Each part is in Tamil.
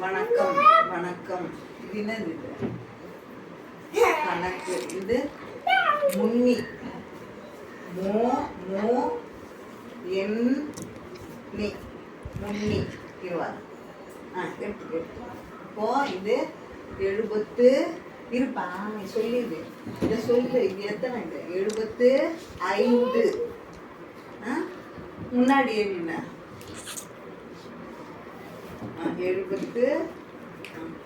வணக்கம் வணக்கம். இது என்னது இது? கணக்கு. இது முன்னி. மோ மோ என் நி. முன்னி. இருவா ஆ கேட்டு கேட்டு இப்போ இது எழுபத்து இருப்பா நீ சொல்லிடு. இதை சொல்லு இது எத்தனை இது? எழுபத்து ஐந்து. ஆ? முன்னாடி என்ன எழுபத்து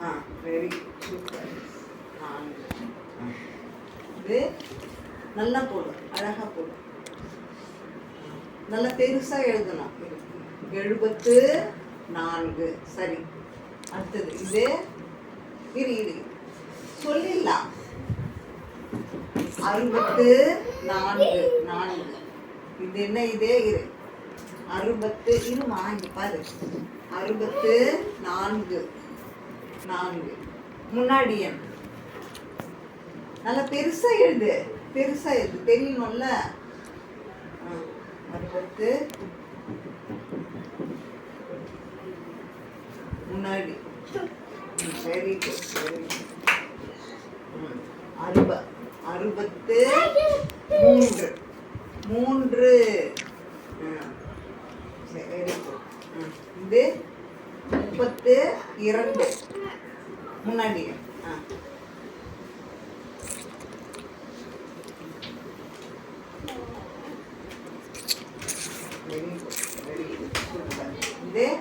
ஆ வெரி சூப்பர் இது நல்லா போடும் அழகாக போடும் நல்லா பெருசாக எழுதலாம். எழுபத்து நான்கு. சரி. அடுத்தது இது இரு இரு சொல்லிடலாம். அறுபத்து நான்கு. நான்கு. இது என்ன இதே? இரு. அறுபத்து இருமா வாங்கி பாரு. அறுபத்து நான்கு. நான்கு. முன்னாடி எண். நல்லா பெருசா எழுது. பெருசா எழுது. தெரியணும்ல ஆ, அறுபத்து முன்னாடி. வெரி குட் வெரி அறுப அறுபத்து மூன்று. மூன்று. வெரி குட் இது முப்பத்து இரண்டு. முன்னாடி. ஆ. இது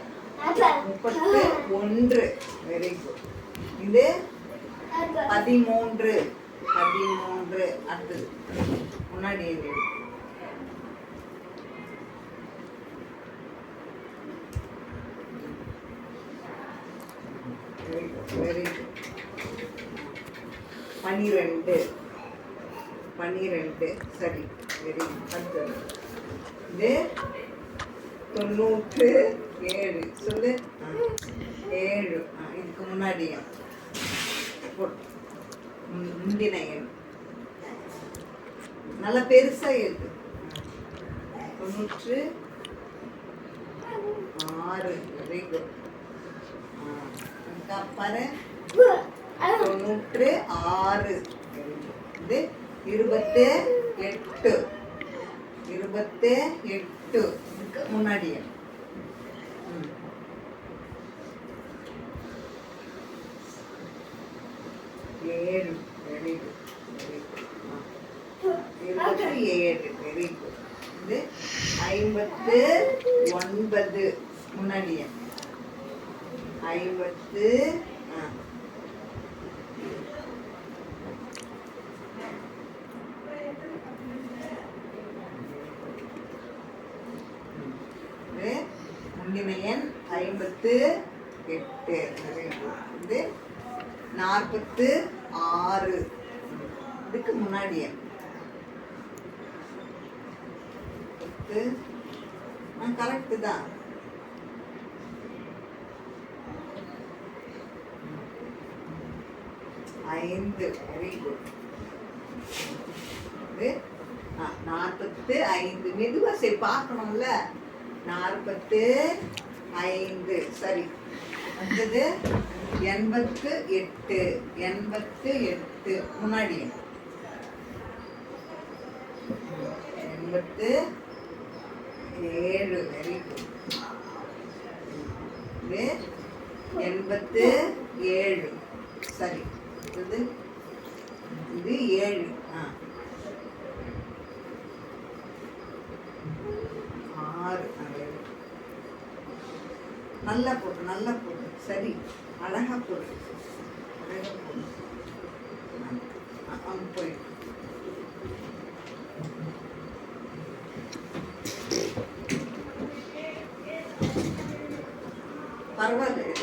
முப்பத்து ஒன்று. வெரி குட் இது பதிமூன்று. பதிமூன்று. அடுத்தது. முன்னாடி எழுதி வெரி குட் பன்னிரெண்டு. குட் சரி வெரி அடுத்தது இது தொண்ணூற்று ஏழு. சொல்லு. ஏழு. இதுக்கு முன்னாடியும் முந்தின எண். நல்லா பெருசா எழுது. தொண்ணூற்று ஆறு. வெரி குட் பாரு தொண்ணூற்று ஆறு. இது இருபத்து எட்டு. இருபத்து எட்டு. இதுக்கு முன்னாடியே. ஏழு. வெரி இருபத்தி ஏழு. வெரி குட் இது ஐம்பத்து ஒன்பது. முன்னாடியே. ஐம்பத்து ஆ. எண் ஐம்பத்து எட்டு. Very இது நாற்பத்து ஆறு. இதுக்கு முன்னாடி ஆ கரெக்டு தான். ஐந்து. வெரி குட் ஆ, நாற்பத்து ஐந்து. மெதுவா சரி பார்க்கணும்ல? நாற்பத்து ஐந்து. சரி அடுத்தது எண்பத்து எட்டு. எண்பத்து எட்டு. முன்னாடி எண்பத்து ஏழு. வெரி குட் எண்பத்து ஏழு. சரி இது இது ஏழு. ஆ. ஆறு. ஆ, very good. நல்லா போட்டு நல்லா போட்டு. சரி. அழகா போட்டு அழகா போட்டு ஆ, பரவாயில்ல